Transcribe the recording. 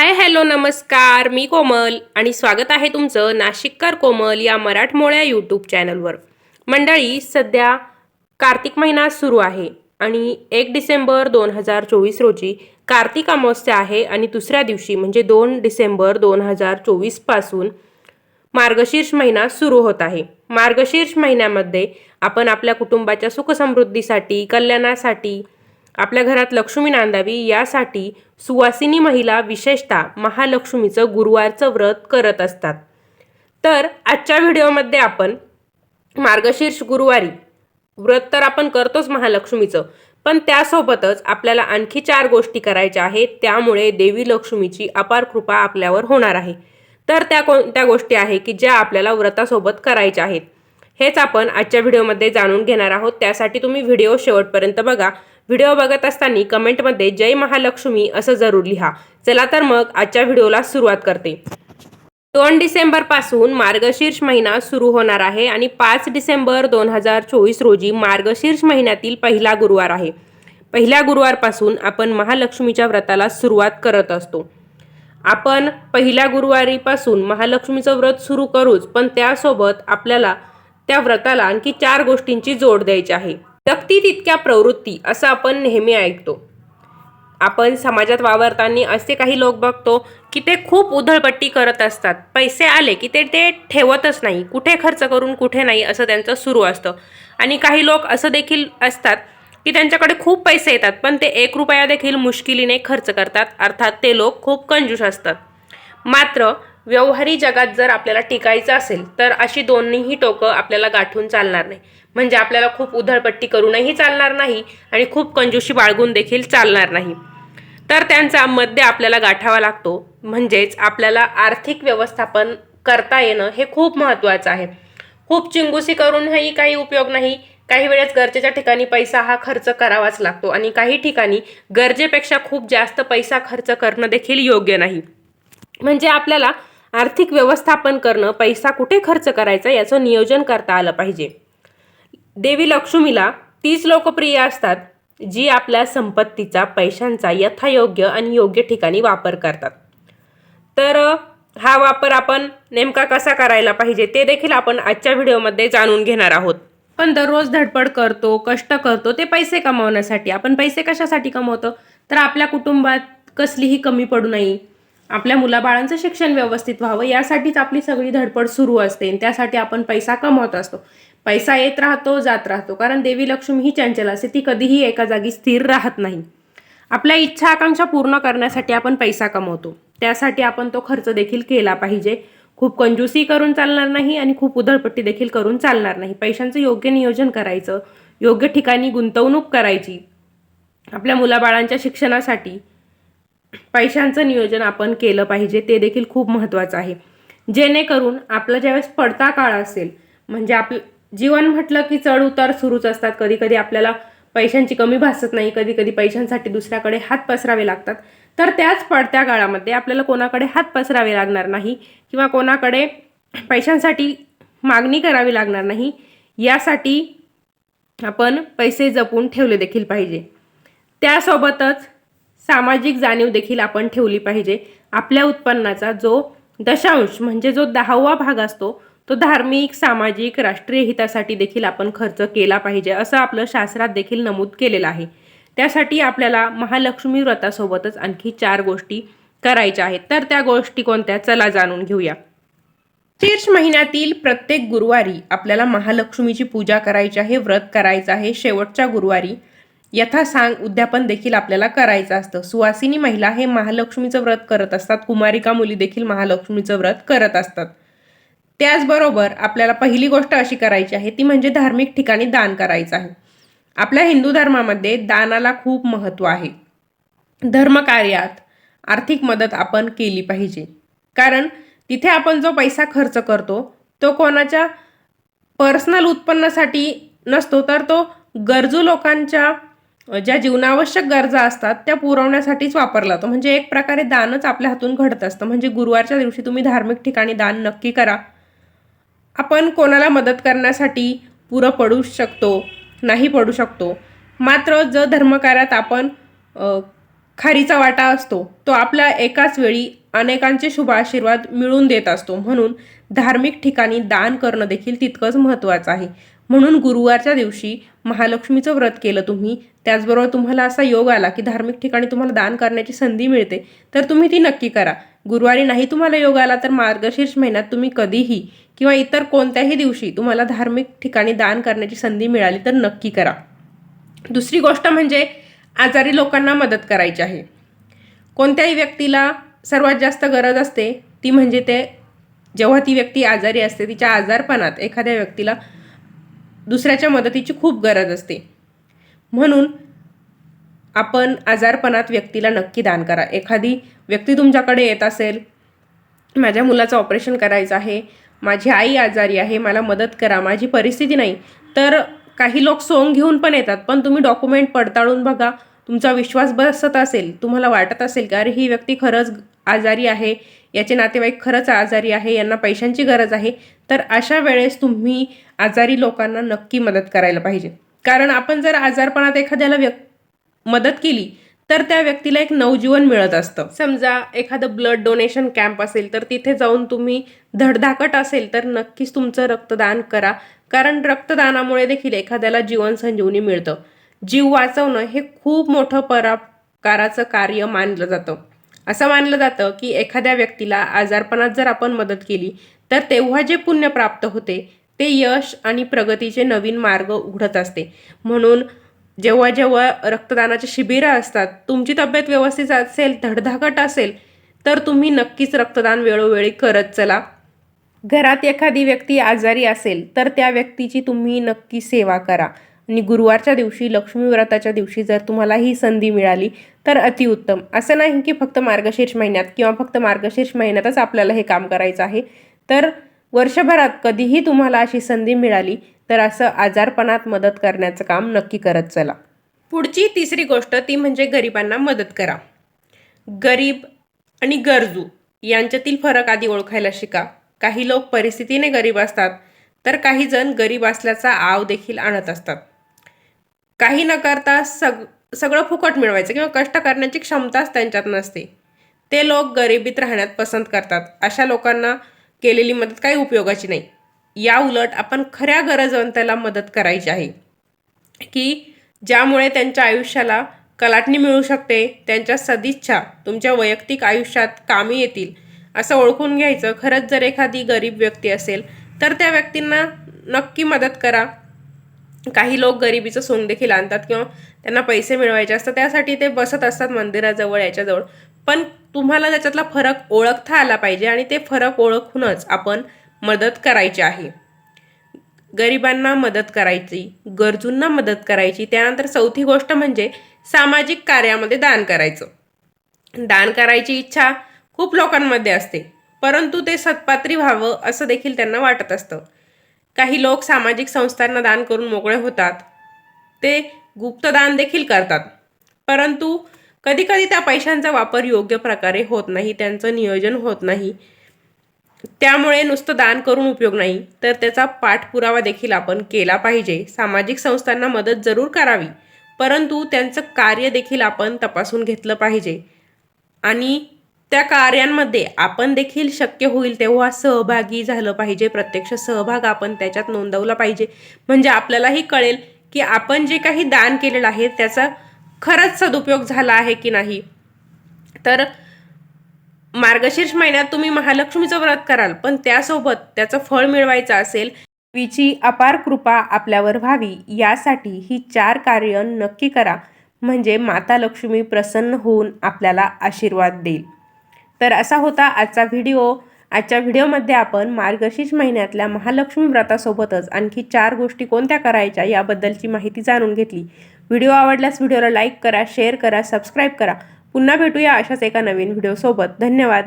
Hi hello नमस्कार. मी कोमल आणि स्वागत आहे तुमचं नाशिककर कोमल या मराठमोळ्या यूट्यूब चॅनलवर मंडळी सध्या कार्तिक महिना सुरू आहे आणि एक डिसेंबर दोन हजार चोवीस रोजी कार्तिक अमावस्या आहे आणि दुसऱ्या दिवशी म्हणजे दोन डिसेंबर दोन हजार चोवीसपासून मार्गशीर्ष महिना सुरू होत आहे. मार्गशीर्ष महिन्यामध्ये आपण आपल्या कुटुंबाच्या सुखसमृद्धीसाठी कल्याणासाठी आपल्या घरात लक्ष्मी नांदावी यासाठी सुवासिनी महिला विशेषतः महालक्ष्मीचं गुरुवारचं व्रत करत असतात. तर आजच्या व्हिडिओमध्ये आपण मार्गशीर्ष गुरुवारी व्रत तर आपण करतोच महालक्ष्मीचं पण त्यासोबतच आपल्याला आणखी चार गोष्टी करायच्या आहेत त्यामुळे देवी लक्ष्मीची अपार कृपा आपल्यावर होणार आहे. तर त्या कोणत्या गोष्टी आहे की ज्या आपल्याला व्रतासोबत करायच्या आहेत. हेच आपण आजच्या व्हिडिओमध्ये जाणून घेणार आहोत. त्यासाठी तुम्ही व्हिडिओ शेवटपर्यंत बघा. व्हिडिओ बघत असताना कमेंटमध्ये जय महालक्ष्मी असं जरूर लिहा. चला तर मग आजच्या व्हिडिओला सुरुवात करते. दोन डिसेंबरपासून मार्गशीर्ष महिना सुरू होणार आहे आणि पाच डिसेंबर दोन हजार चोवीस रोजी मार्गशीर्ष महिन्यातील पहिला गुरुवार आहे. पहिल्या गुरुवारपासून आपण महालक्ष्मीच्या व्रताला सुरुवात करत असतो. आपण पहिल्या गुरुवारीपासून महालक्ष्मीचं व्रत सुरू करूच पण त्यासोबत आपल्याला त्या व्रताला आणखी चार गोष्टींची जोड द्यायची आहे. तक्ती तितक्या प्रवृत्ती असं आपण नेहमी ऐकतो. आपण समाजात वावरताना असे काही लोक बघतो की ते खूप उधळपट्टी करत असतात. पैसे आले की ते ते ठेवतच नाही. कुठे खर्च करून कुठे नाही असं त्यांचं सुरू असतं. आणि काही लोक असं देखील असतात की त्यांच्याकडे खूप पैसे येतात पण ते एक रुपया देखील मुश्किलीने खर्च करतात. अर्थात ते लोक खूप कंजूस असतात. मात्र व्यवहारी जगात जर आपल्याला टिकायचं असेल तर अशी दोन्हीही टोकं आपल्याला गाठून चालणार नाही. म्हणजे आपल्याला खूप उधळपट्टी करूनही चालणार नाही आणि खूप कंजूशी बाळगून देखील चालणार नाही. तर त्यांचा मध्य आपल्याला गाठावा लागतो. म्हणजेच आपल्याला आर्थिक व्यवस्थापन करता येणं हे खूप महत्त्वाचं आहे. खूप चिंगुसी करूनही काही उपयोग नाही. काही वेळेस गरजेच्या ठिकाणी पैसा हा खर्च करावाच लागतो आणि काही ठिकाणी गरजेपेक्षा खूप जास्त पैसा खर्च करणं देखील योग्य नाही. म्हणजे आपल्याला आर्थिक व्यवस्थापन करणं पैसा कुठे खर्च करायचा याचं नियोजन करता आलं पाहिजे. देवी लक्ष्मीला तीच लोकप्रिय असतात जी आपल्या संपत्तीचा पैशांचा यथायोग्य आणि योग्य ठिकाणी वापर करतात. तर हा वापर आपण नेमका कसा करायला पाहिजे ते देखील आपण आजच्या व्हिडिओमध्ये जाणून घेणार आहोत. पण दररोज धडपड करतो कष्ट करतो ते पैसे कमावण्यासाठी. आपण पैसे कशासाठी कमवतो? तर आपल्या कुटुंबात कसलीही कमी पडू नये. आपल्या मुलाबाळांचं शिक्षण व्यवस्थित व्हावं यासाठीच आपली सगळी धडपड सुरू असते आणि त्यासाठी आपण पैसा कमवत असतो. पैसा येत राहतो जात राहतो. कारण देवी लक्ष्मी ही चंचल असते ती कधीही एका जागी स्थिर राहत नाही. आपल्या इच्छा आकांक्षा पूर्ण करण्यासाठी आपण पैसा कमवतो. त्यासाठी आपण तो खर्च देखील केला पाहिजे. खूप कंजूसी करून चालणार नाही आणि खूप उधळपट्टी देखील करून चालणार नाही. पैशांचं योग्य नियोजन करायचं योग्य ठिकाणी गुंतवणूक करायची. आपल्या मुलाबाळांच्या शिक्षणासाठी पैशांचं नियोजन आपण केलं पाहिजे ते देखील खूप महत्त्वाचं आहे. जेणेकरून आपला ज्यावेळेस पडता काळ असेल म्हणजे आपलं जीवन म्हटलं की चढ उतार सुरूच असतात. कधी कधी आपल्याला पैशांची कमी भासत नाही कधी कधी पैशांसाठी दुसऱ्याकडे हात पसरावे लागतात. तर त्याच पडत्या काळामध्ये आपल्याला कोणाकडे हात पसरावे लागणार नाही किंवा कोणाकडे पैशांसाठी मागणी करावी लागणार नाही यासाठी आपण पैसे जपून ठेवले देखील पाहिजे. त्यासोबतच सामाजिक जाणीव देखील आपण ठेवली पाहिजे. आपल्या उत्पन्नाचा जो दशांश म्हणजे जो दहावा भाग असतो तो धार्मिक सामाजिक राष्ट्रीय हितासाठी देखील आपण खर्च केला पाहिजे असं आपलं शास्त्रात देखील नमूद केलेलं आहे. त्यासाठी आपल्याला महालक्ष्मी व्रतासोबतच आणखी चार गोष्टी करायच्या आहेत. तर त्या गोष्टी कोणत्या? चला जाणून घेऊया. शीर्ष महिन्यातील प्रत्येक गुरुवारी आपल्याला महालक्ष्मीची पूजा करायची आहे व्रत करायचं आहे शेवटच्या गुरुवारी यथासांग उद्यापन देखील आपल्याला करायचं असतं. सुवासिनी महिला हे महालक्ष्मीचं व्रत करत असतात. कुमारिका मुली देखील महालक्ष्मीचं व्रत करत असतात. त्याचबरोबर आपल्याला पहिली गोष्ट अशी करायची आहे ती म्हणजे धार्मिक ठिकाणी दान करायचं आहे. आपल्या हिंदू धर्मामध्ये दानाला खूप महत्त्व आहे. धर्मकार्यात आर्थिक मदत आपण केली पाहिजे. कारण तिथे आपण जो पैसा खर्च करतो तो कोणाच्या पर्सनल उत्पन्नासाठी नसतो तर तो गरजू लोकांच्या ज्या जीवनावश्यक गरजा असतात त्या पुरवण्यासाठीच वापरला जातो. म्हणजे एक प्रकारे दानच आपल्या हातून घडत असतं. म्हणजे गुरुवारच्या दिवशी तुम्ही धार्मिक ठिकाणी दान नक्की करा. आपण कोणाला मदत करण्यासाठी पुरं पडू शकतो नाही पडू शकतो. मात्र जर धर्मकार्यात आपण खारीचा वाटा असतो तो आपल्या एकाच वेळी अनेकांचे शुभ आशीर्वाद मिळवून देत असतो. म्हणून धार्मिक ठिकाणी दान करणं देखील तितकंच महत्त्वाचं आहे. म्हणून गुरुवारच्या दिवशी महालक्ष्मीचं व्रत केलं तुम्ही. त्याचबरोबर तुम्हाला असा योग आला की धार्मिक ठिकाणी तुम्हाला दान करण्याची संधी मिळते तर तुम्ही ती नक्की करा. गुरुवारी नाही तुम्हाला योग आला तर मार्गशीर्ष महिन्यात तुम्ही कधीही किंवा इतर कोणत्याही दिवशी तुम्हाला धार्मिक ठिकाणी दान करण्याची संधी मिळाली तर नक्की करा. दुसरी गोष्ट म्हणजे आजारी लोकांना मदत करायची आहे. कोणत्याही व्यक्तीला सर्वात जास्त गरज असते ती म्हणजे ते जेव्हा ती व्यक्ती आजारी असते तिच्या आजारपणात एखाद्या व्यक्तीला दुसऱ्याच्या मदतीची खूप गरज असते. म्हणून आपण आजारपणात व्यक्तीला नक्की दान करा. एखादी व्यक्ती तुमच्याकडे येत असेल माझ्या मुलाचं ऑपरेशन करायचं आहे माझी आई आजारी आहे मला मदत करा माझी परिस्थिती नाही तर काही लोक सोंग घेऊन पण येतात. पण तुम्ही डॉक्युमेंट पडताळून बघा. तुमचा विश्वास बसत असेल तुम्हाला वाटत असेल की अरे ही व्यक्ती खरंच आजारी आहे याचे नातेवाईक खरंच आजारी आहे यांना पैशांची गरज आहे तर अशा वेळेस तुम्ही आजारी लोकांना नक्की मदत करायला पाहिजे. कारण आपण जर आजारपणात एखाद्याला व्यक् मदत केली तर त्या व्यक्तीला एक नवजीवन मिळत असतं. समजा एखादं ब्लड डोनेशन कॅम्प असेल तर तिथे जाऊन तुम्ही धडधाकट असेल तर नक्कीच तुमचं रक्तदान करा. कारण रक्तदानामुळे देखील एखाद्याला जीवन संजीवनी मिळतं. जीव वाचवणं हे खूप मोठं पराकाराचं कार्य मानलं जातं. असं मानलं जातं की एखाद्या व्यक्तीला आजारपणात जर आपण मदत केली तर तेव्हा जे पुण्य प्राप्त होते ते यश आणि प्रगतीचे नवीन मार्ग उघडत असते. म्हणून जेव्हा जेव्हा रक्तदानाचे शिबिरं असतात तुमची तब्येत व्यवस्थित असेल धडधाकट असेल तर तुम्ही नक्कीच रक्तदान वेळोवेळी करत चला. घरात एखादी व्यक्ती आजारी असेल तर त्या व्यक्तीची तुम्ही नक्की सेवा करा. आणि गुरुवारच्या दिवशी लक्ष्मी व्रताच्या दिवशी जर तुम्हाला ही संधी मिळाली तर अतिउत्तम असं नाही की फक्त मार्गशीर्ष महिन्यात किंवा फक्त मार्गशीर्ष महिन्यातच आपल्याला हे काम करायचं आहे. तर वर्षभरात कधीही तुम्हाला अशी संधी मिळाली तर असं आजारपणात मदत करण्याचं काम नक्की करत चला. पुढची तिसरी गोष्ट ती म्हणजे गरिबांना मदत करा. गरीब आणि गरजू यांच्यातील फरक आधी ओळखायला शिका. काही लोक परिस्थितीने गरीब असतात तर काही जण गरीब असल्याचा आव देखील आणत असतात. काही न करता सग सगळं फुकट मिळवायचं किंवा कष्ट करण्याची क्षमताच त्यांच्यात नसते. ते लोक गरिबीत राहण्यात पसंत करतात. अशा लोकांना केलेली मदत काही उपयोगाची नाही. या उलट आपण खऱ्या गरजवंताला मदत करायची आहे. की ज्यामुळे त्यांच्या आयुष्याला कलाटणी मिळू शकते त्यांच्या सदिच्छा तुमच्या वैयक्तिक आयुष्यात कामी येतील असं ओळखून घ्यायचं. खरंच जर एखादी गरीब व्यक्ती असेल तर त्या व्यक्तींना नक्की मदत करा. काही लोक गरिबीचं सोंग देखील आणतात किंवा त्यांना पैसे मिळवायचे असतात त्यासाठी ते बसत असतात मंदिराजवळ याच्याजवळ. पण तुम्हाला त्याच्यातला फरक ओळखता आला पाहिजे आणि ते फरक ओळखूनच आपण मदत करायची आहे. गरिबांना मदत करायची गरजूंना मदत करायची त्यानंतर चौथी गोष्ट म्हणजे सामाजिक कार्यामध्ये दान करायचं. दान करायची इच्छा खूप लोकांमध्ये असते परंतु ते सत्पात्री व्हावं असं देखील त्यांना वाटत असतं. काही लोक सामाजिक संस्थांना दान करून मोकळे होतात ते गुप्तदान देखील करतात परंतु कधीकधी त्या पैशांचा वापर योग्य प्रकारे होत नाही त्यांचं नियोजन होत नाही. त्यामुळे नुसतं दान करून उपयोग नाही. तर त्याचा पाठपुरावा देखील आपण केला पाहिजे. सामाजिक संस्थांना मदत जरूर करावी. परंतु त्यांचं कार्य देखील आपण तपासून घेतलं पाहिजे. आणि त्या कार्यांमध्ये आपण देखील शक्य होईल तेव्हा सहभागी झालं पाहिजे. प्रत्यक्ष सहभाग आपण त्याच्यात नोंदवला पाहिजे. म्हणजे आपल्यालाही कळेल की आपण जे काही दान केलेलं आहे त्याचा खरंच सदुपयोग झाला आहे की नाही? तर मार्गशीर्ष महिन्यात तुम्ही महालक्ष्मीचं व्रत कराल पण त्यासोबत त्याचं फळ मिळवायचं असेल विची अपार कृपा आपल्यावर व्हावी. यासाठी ही चार कार्य नक्की करा. म्हणजे माता लक्ष्मी प्रसन्न होऊन आपल्याला आशीर्वाद देईल. तर असा होता आजचा व्हिडिओ. आजच्या व्हिडिओमध्ये आपण मार्गशीर्ष महिन्यातल्या महालक्ष्मी व्रतासोबतच आणखी चार गोष्टी कोणत्या करायच्या याबद्दलची माहिती जाणून घेतली. व्हिडिओ आवडल्यास व्हिडिओला लाईक करा शेअर करा सबस्क्राईब करा. पुन्हा भेटूया अशाच एका नवीन व्हिडिओसोबत. धन्यवाद.